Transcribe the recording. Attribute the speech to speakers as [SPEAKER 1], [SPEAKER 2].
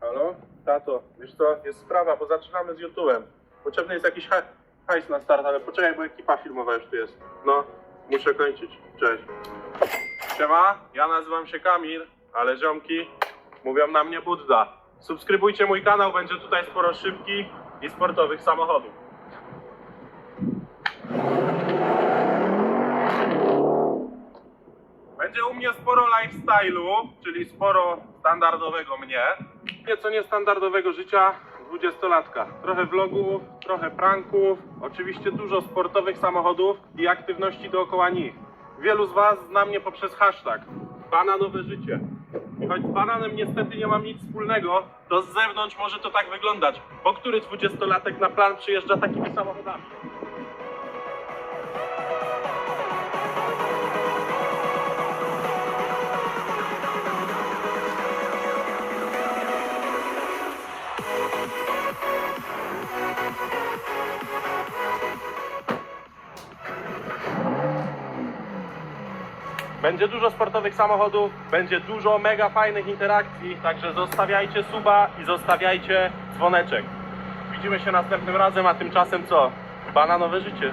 [SPEAKER 1] Halo? Tato, wiesz co, jest sprawa, bo zaczynamy z YouTube'em. Potrzebny jest jakiś ha- hajs na start, ale poczekaj, bo ekipa filmowa już tu jest. No, muszę kończyć. Cześć. Siema, ja nazywam się Kamil, ale ziomki mówią na mnie Budda. Subskrybujcie mój kanał, będzie tutaj sporo szybkich i sportowych samochodów. Będzie u mnie sporo lifestyle'u, czyli sporo standardowego mnie. Nieco niestandardowego życia dwudziestolatka. Trochę vlogów, trochę pranków, oczywiście dużo sportowych samochodów i aktywności dookoła nich. Wielu z Was zna mnie poprzez hashtag bananowe życie. I choć z bananem niestety nie mam nic wspólnego, to z zewnątrz może to tak wyglądać. Bo który dwudziestolatek na plan przyjeżdża takimi samochodami? Będzie dużo sportowych samochodów, będzie dużo mega fajnych interakcji, także zostawiajcie suba i zostawiajcie dzwoneczek. Widzimy się następnym razem, a tymczasem co? Bananowe życie.